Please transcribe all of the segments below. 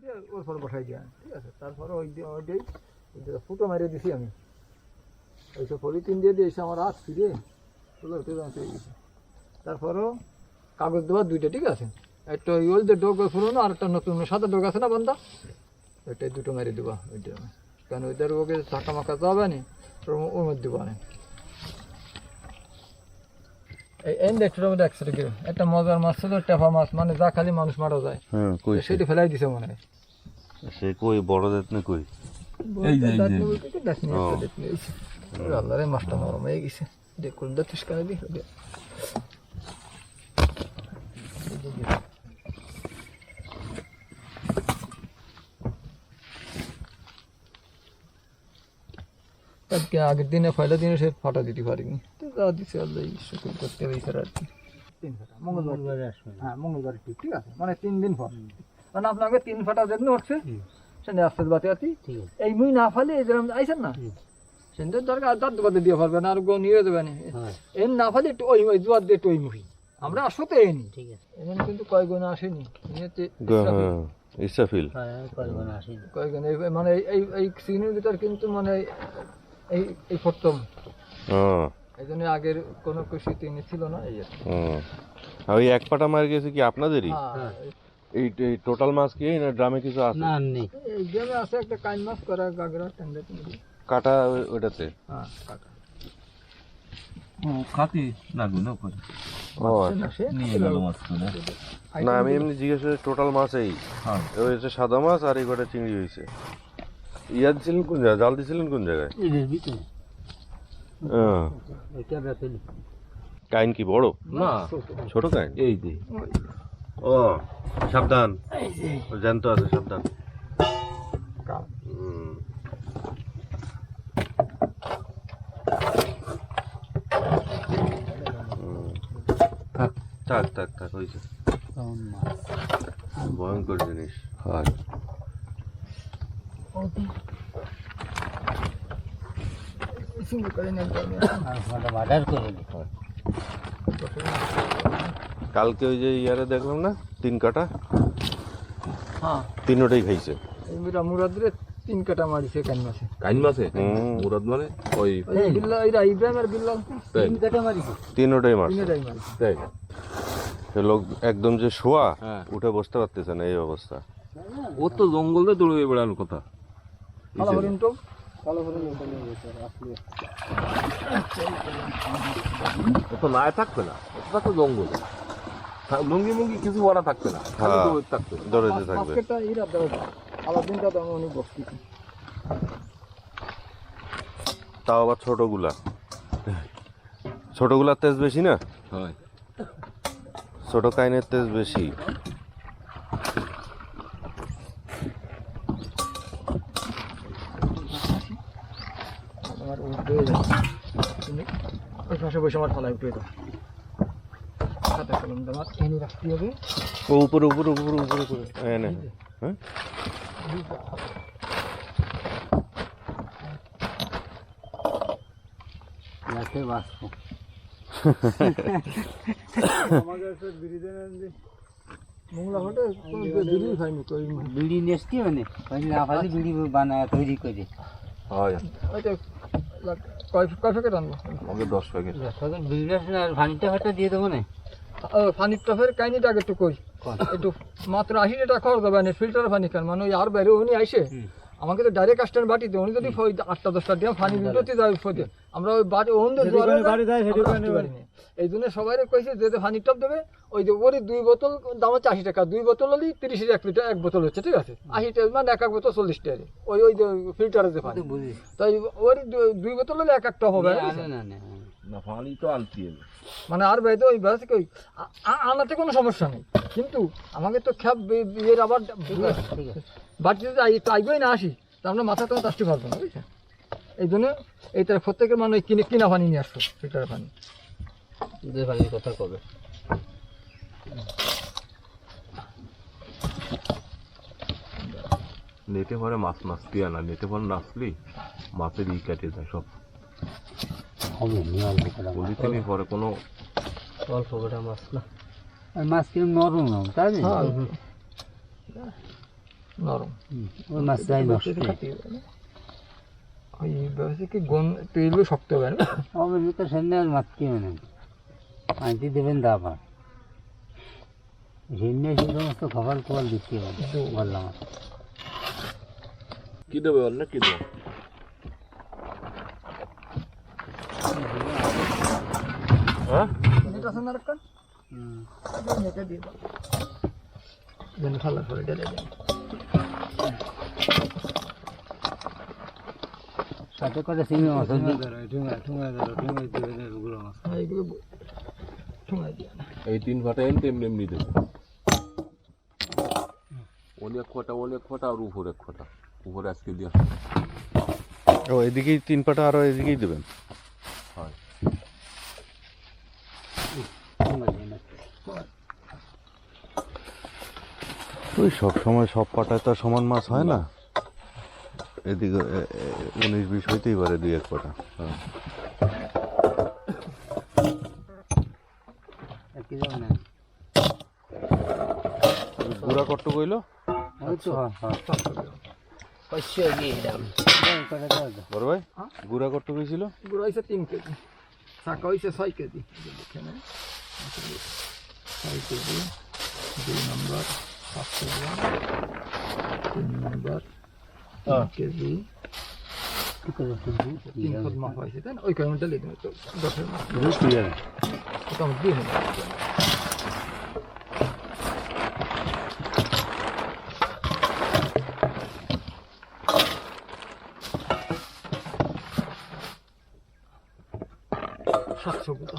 দিয়ে ওর পরে বসাই দিয়া ঠিক আছে? তারপরে ওই দিয়ে ওই দিয়ে ওই দিয়ে ফুটো মেরে দিছি আমি। ওই সব পলিথিন দিয়ে দিয়েছে, আমার হাত ফিরে। তারপরও কাগজ দেওয়া দুইটা ঠিক আছে? একটা ওই যে ডোগ পুরোনো আর একটা নতুন, সাদা ডোগ আছে না বন্ধা ওইটাই দুটো মেরে দেবা ওইটা কারণ ওইটার ওকে চাকা মাকা যাবে না? ওর মধ্যে দেবো না এই এন্ড একটার মধ্যে একসাথে গেল একটা মজার মাছ ছিল টেফা মাছ মানে যা খালি মানুষ মারা যায়। হ্যাঁ কই সেটা ফেলাই দিছে মনে হয়। সে কই বড় দেত না কই? এই যে, এই দাঁত যে। নিয়ে বলতে কি দাঁত নিয়ে ও। একটা দাঁত নিয়ে এসে। ওরে আল্লাহ রে, মাছটা নরম হয়ে গেছে। দেখুন দাঁত ফিসকানে দি আজকে আগের দিনে পয়লা দিনে সে ফাটা দিতে পারিনি। তো যা দিছে আল্লাহ শুকুর করতে হয়েছে আর কি তিন ফাটা মঙ্গলবার হ্যাঁ মঙ্গলবার ঠিক ঠিক আছে। মানে তিন দিন পর। মানে আপনাকে তিন ফাটা যেদিন হচ্ছে সেদিন আসতে বাতে আছি। এই মুই না ফালে এই যেরকম আইসেন না সেদিন দরকার দাঁত দোকানে দিয়ে পারবে আর গো নিয়ে যাবে না। না ফালে একটু ওই ওই দুয়ার দিয়ে একটু ওই মুহি আমরা আসতে এনি। ঠিক আছে। এখানে কিন্তু কয় গুণ আসেনি। হ্যাঁ কয় গুণ মানে এই- এই এই সিনের ভিতর কিন্তু মানে এই এই প্রথম। হ্যাঁ এই জন্য আগের কোনো কিছু তিনি ছিল না এই আর হ্যাঁ ওই এক পাটা মার গেছে কি আপনাদেরই? হ্যাঁ। এই এই টোটাল মাছ কি? না ড্রামে কিছু আছে? এই গ্রামে আছে একটা কাইন মাছ করা গাগরা কাটা ওইটাতে? হ্যাঁ কাকা ও খাতি লাগবে না করে ও নিয়ে গেল মাছ না আমি এমনি জিজ্ঞেস করি টোটাল মাছ এই? হ্যাঁ। ওই হচ্ছে সাদা মাছ আর এই কটা চিংড়ি হয়েছে ইয়াদ ছিলেন কোন জায়গায়? জাল দিছিলেন কোন জায়গায়? হ্যাঁ। কাইন কি বড়? না। ছোট কাইন? এই যে। ও সাবধান। জ্যান্ত আছে সাবধান। থাক থাক থাক হয়েছে। ভয়ঙ্কর জিনিস। হয়। সুন্দর করে নেন কালকে ওই যে ইয়ারে দেখলাম না তিন কাটা? হ্যাঁ। তিনোটাই খাইছে। মুরাদরে তিন কাটা মারিছে কাইন মাছে। কাইন মাছে? মুরাদ মানে? ওই ওই এরা ইব্রাহিম আর বিল্লা তাই। তিনোটাই মারছে। তিনটাই মারিছে। তাই। লোক একদম যে শোয়া হ্যাঁ। উঠে বসতে পারতেছে না এই অবস্থা। ও তো জঙ্গলে দৌড়ে বেড়ানোর কথা। তো তো নাই থাকবে না ওটা তো জঙ্গল। লুঙ্গি মুঙ্গি কিছু ওরা থাকবে না খালি হ্যাঁ। দৌড়ে থাকবে। দৌড়াইতে থাকবে। দাও। অনেক বস্তি তাও আবার ছোটগুলা। ছোটগুলার তেজ বেশি না? হয়। ছোট কাইনের তেজ বেশি আমার উঠে যায় তুমি বসে আমার থালায় উঠে দাও। খাতা কলম তোমার এনে রাখতে হবে? ও উপরে উপরে উপরে উপরে উপরে হ্যাঁ হ্যাঁ? আমাকে একটা বিড়ি দেন মোংলা ঘটে বিড়ি খাইনি কই বিড়ি নেসটি মানে। না পারলে বিড়ি বানায় তৈরি করে। হয়। ওইটা কয় কয় প্যাকেট আনব? আমাকে দশ প্যাকেট। তখন বিড়ি আর ভানিটা হয়তো দিয়ে দেবো না। ও, পানির টফের কাহিনিটা আগে একটু কই। একটু মাত্র আশি টাকা খরচ হবে না ফিল্টার পানি খান মানে ওই আর বাইরে উনি আইসে আমাকে তো ডাইরেক্ট কাস্টমার বাটিতে উনি যদি আটটা দশটা দিয়ে পানি বিরতি যায় ফতে আমরা ওই বাটি ওনদের এই জন্য সবাই কইছে যে যে পানির টপ দেবে ওই যে ওরই দুই বোতল দাম হচ্ছে আশি টাকা। দুই বোতল হলেই তিরিশ এক লিটার এক বোতল হচ্ছে ঠিক আছে? আশি টাকা মানে এক এক বোতল চল্লিশ টাকা। ওই ওই যে ফিল্টারে যে পানি বুঝি তাই ওরই দু- দুই বোতল হলে এক এক টপ হবে না না না পানি তো আনতে হবে মানে আর বাইরে ওই বাস কই আনাতে কোনো সমস্যা নেই। কিন্তু আমাকে তো খ্যাপ বিয়ের আবার ঠিক আছে ঠিক বাড়িতে যদি আই- আইগোই না আসি তা আমরা মাথা তো আসতে পারব না বুঝছেন? এই জন্য এই তার প্রত্যেকের মানে কিনে কিনা পানি নিয়ে আসতো ফিল্টার পানি। দুধের পানির কথা কবে? নেটে পরে মাছ নাচতে না নেটে পরে নাচলি মাছের ই কেটে যায় সব। হবে পলিথিনে পরে কোনো অল্প করে মাছ না। মাছ কিরম নরম না তাই না হ্যাঁ নরম। ওই মাছ চাই নষ্ট। ওই ব্যবসায়ীকে গন তেলও শক্ত হবে না? আমার ভিতর সামনে আর মাততে মানে? আনতে দেবেন দাবা ঝিন্নে সে সমস্ত বললাম। কি দেবে বল না কি দেবে? হ্যাঁ নেট আছে না একটা নেটে দিয়ে দাও যেন খালার পরে ঢেলে দেয় সাথে করে সিমি মাছ হ্যাঁ, এইগুলো ঠোঙায় দিয়ে না এই তিন ফাটা এমনি এমনি এমনি দেবে। অনেক ফোটা অনেক ফোটা আর উপরে এক ফোটা উপরে আজকে দিয়ে। ও এদিকেই তিন পাটা আরও এদিকেই দেবেন হয় ওই সব সময় সব পাটায় তো সমান মাছ হয় না। এদিকে উনিশ বিশ হইতেই পারে দুই এক পাটা। হ্যাঁ। গুড়া কত কইলো? হ্যাঁ হ্যাঁ। বড় ভাই গুড়া কত কইছিল? গুঁড়ো হয়েছে তিন কেজি। শাঁকা হয়েছে ছয় কেজি। ছয় কেজি দুই নম্বর। নম্বর তিন কেজি কি করে শুনবি? তিন ফুট মাপ হয়েছে তাই না ওই কারণটা লিখে তো দশের মাপ বুঝতে যাবে। ওটা আমার দিয়ে নেবে সাতশো কোথা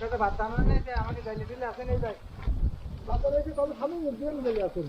সাথে বাচ্চা আমার নেই যে আমাকে গাইলে তবে আমি জেল গেলে আসেন